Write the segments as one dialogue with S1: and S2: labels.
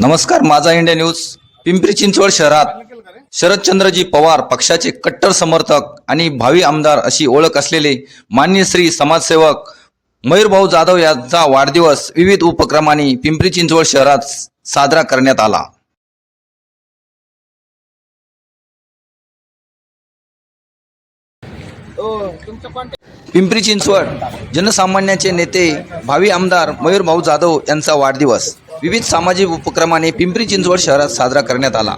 S1: नमस्कार माझा India news Pimpri Chinchwad शहरात. शरदचंद्रजी पवार पक्षाचे कट्टर समर्थक आणि भावी आमदार अशी ओळख असलेले मान्य श्री समाजसेवक मयूरभाऊ जाधव यांचा वाढदिवस विविध उपक्रमांनी पिंपरी चिंचवड शहरात साजरा करण्यात आला. पिंपरी चिंचवड जनसामान्याचे नेते भावी आमदार मयूरभाऊ जाधव यांचा वाढदिवस. विविध सामाजिक उपक्रमाने पिंपरी चिंचवड शहरात साजरा करण्यात आला.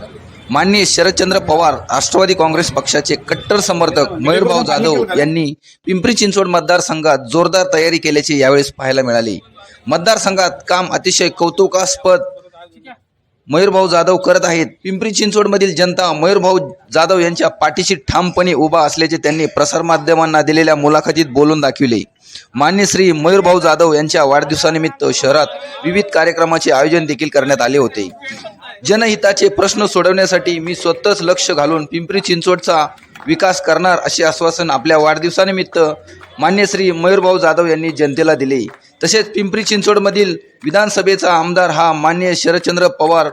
S1: माननीय शरदचंद्र पवार राष्ट्रवादी काँग्रेस पक्षाचे कट्टर समर्थक मयूरभाऊ जाधव यांनी पिंपरी चिंचवड मतदारसंघात जोरदार तयारी केल्याचे यावेळेस पाहायला मिळाले. मतदारसंघात काम अतिशय कौतुकास्पद मयूरभाऊ जाधव करत आहेत. पिंपरी चिंचवडमधील जनता मयूरभाऊ जाधव यांच्या पाठीशी ठामपणे उभा असल्याचे त्यांनी प्रसारमाध्यमांना दिलेल्या मुलाखतीत बोलून दाखविले. मान्य श्री मयूरभाऊ जाधव यांच्या वाढदिवसानिमित्त शहरात विविध कार्यक्रमाचे आयोजन देखील करण्यात आले होते. जनहिताचे प्रश्न सोडवण्यासाठी मी स्वतःच लक्ष घालून पिंपरी चिंचवडचा विकास करणार असे आश्वासन आपल्या वाढदिवसानिमित्त मान्य श्री मयूरभाऊ जाधव यांनी जनतेला दिले. तसेच पिंपरी चिंचवडमधील विधानसभेचा आमदार हा मान्य शरदचंद्र पवार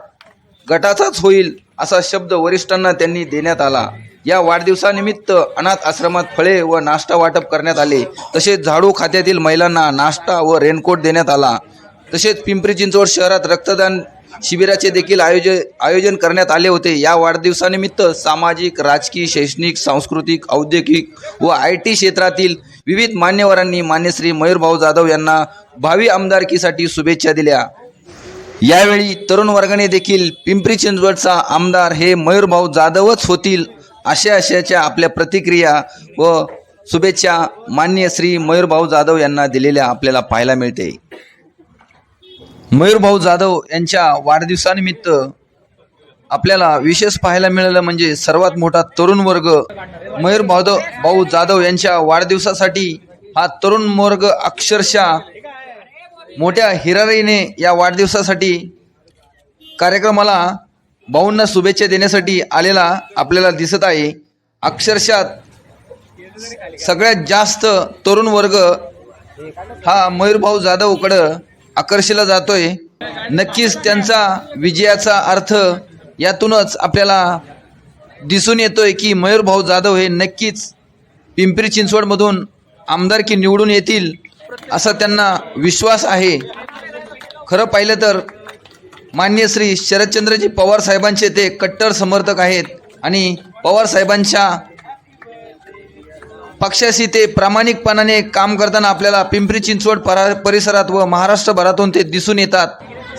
S1: गटाचाच होईल असा शब्द वरिष्ठांना त्यांनी देण्यात आला. या वाढदिवसानिमित्त अनाथ आश्रमात फळे व नाश्ता वाटप करण्यात आले. तसेच झाडू खात्यातील महिलांना नाश्ता व रेनकोट देण्यात आला. तसेच पिंपरी चिंचवड शहरात रक्तदान शिबिराचे देखील आयोजन आयोजन करण्यात आले होते. या वाढदिवसानिमित्त सामाजिक राजकीय शैक्षणिक सांस्कृतिक औद्योगिक व आय टी क्षेत्रातील विविध मान्यवरांनी मान्यश्री मयूरभाऊ जाधव यांना भावी आमदारकीसाठी शुभेच्छा दिल्या. यावेळी तरुण वर्गाने देखील पिंपरी चिंचवडचा आमदार हे मयूरभाऊ जाधवच होतील अशा आशयाच्या आपल्या प्रतिक्रिया व शुभेच्छा मान्य श्री मयूरभाऊ जाधव यांना दिलेल्या आपल्याला पाहायला मिळते. मयूरभाऊ जाधव यांच्या वाढदिवसानिमित्त आपल्याला विशेष पाहायला मिळालं म्हणजे सर्वात मोठा तरुण वर्ग मयूर भाऊ भाऊ जाधव यांच्या वाढदिवसासाठी हा तरुण वर्ग अक्षरशः मोठ्या हिरारीने या वाढदिवसासाठी कार्यक्रमाला भाऊंना शुभेच्छा देण्यासाठी आलेला आपल्याला दिसत आहे. अक्षरशः सगळ्यात जास्त तरुण वर्ग हा मयूरभाऊ जाधवकडं आकर्षिला जातोय. नक्कीच त्यांचा विजयाचा अर्थ यातूनच आपल्याला दिसून येतोय की मयूरभाऊ जाधव हे नक्कीच पिंपरी चिंचवडमधून आमदारकी निवडून येतील असा त्यांना विश्वास आहे. खरं पाहिलं तर मान्य श्री शरदचंद्रजी पवार साहेबांचे ते कट्टर समर्थक आहेत आणि पवार साहेबांच्या पक्षाशी ते प्रामाणिकपणाने काम करताना आपल्याला पिंपरी चिंचवड परा परिसरात व महाराष्ट्रभरातून ते दिसून येतात.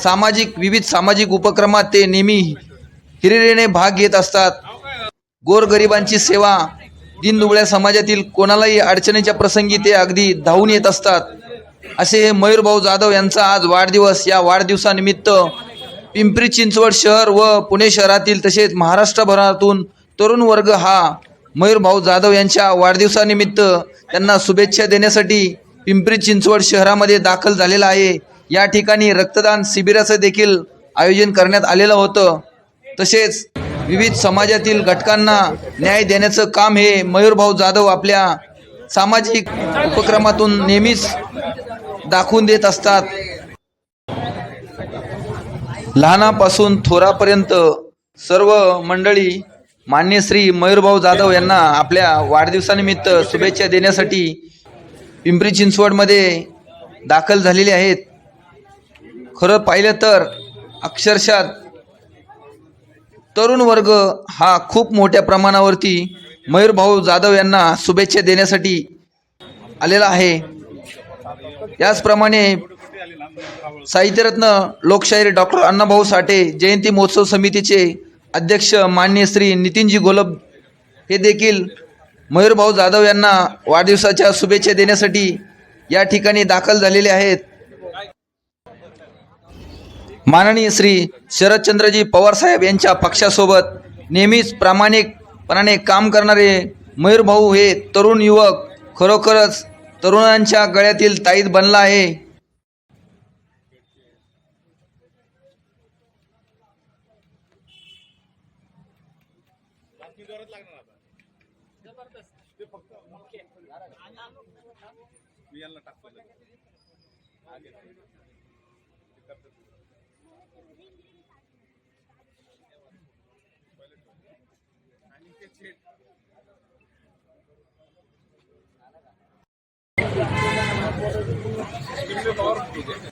S1: सामाजिक विविध सामाजिक उपक्रमात ते नेहमी हिरिरेने भाग घेत असतात. गोरगरिबांची सेवा दिनदुबळ्या समाजातील कोणालाही अडचणीच्या प्रसंगी ते अगदी धावून येत असतात. असे हे मयूरभाऊ जाधव यांचा आज वाढदिवस या वाढदिवसानिमित्त पिंपरी चिंचवड शहर व पुणे शहरातील तसेच महाराष्ट्रभरातून तरुण वर्ग हा मयूरभाऊ जाधव यांच्या वाढदिवसानिमित्त त्यांना शुभेच्छा देण्यासाठी पिंपरी चिंचवड शहरामध्ये दाखल झालेला आहे. या ठिकाणी रक्तदान शिबिराचं देखील आयोजन करण्यात आलेलं होतं. तसेच विविध समाजातील घटकांना न्याय देण्याचं काम हे मयूरभाऊ जाधव आपल्या सामाजिक उपक्रमातून नेहमीच दाखवून देत असतात. लहानापासून थोरापर्यंत सर्व मंडळी मान्य श्री मयूरभाऊ जाधव यांना आपल्या वाढदिवसानिमित्त शुभेच्छा देण्यासाठी पिंपरी चिंचवडमध्ये दाखल झालेले आहेत. खरं पाहिलं तर अक्षरशः तरुण वर्ग हा खूप मोठ्या प्रमाणावरती मयूरभाऊ जाधव यांना शुभेच्छा देण्यासाठी आलेला आहे. याचप्रमाणे साहित्यरत्न लोकशाहीर डॉक्टर अण्णाभाऊ साठे जयंती महोत्सव समितीचे अध्यक्ष मान्य श्री नितीनजी गोलब हे देखील मयूरभाऊ जाधव यांना वाढदिवसाच्या शुभेच्छा देण्यासाठी या ठिकाणी दाखल झालेले आहेत. माननीय श्री शरदचंद्रजी पवार साहेब यांच्या पक्षासोबत नेहमीच प्रामाणिकपणाने काम करणारे मयूरभाऊ हे तरुण युवक खरोखरच तरुणांच्या गळ्यातील ताईत बनला आहे. की गरज लागणार आता जबरदस्त ते फक्त मी यांना टाकतो आणि ते छेट पॉवर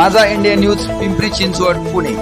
S1: माझा इंडिया न्यूज पिंपरी चिंचवड पुणे.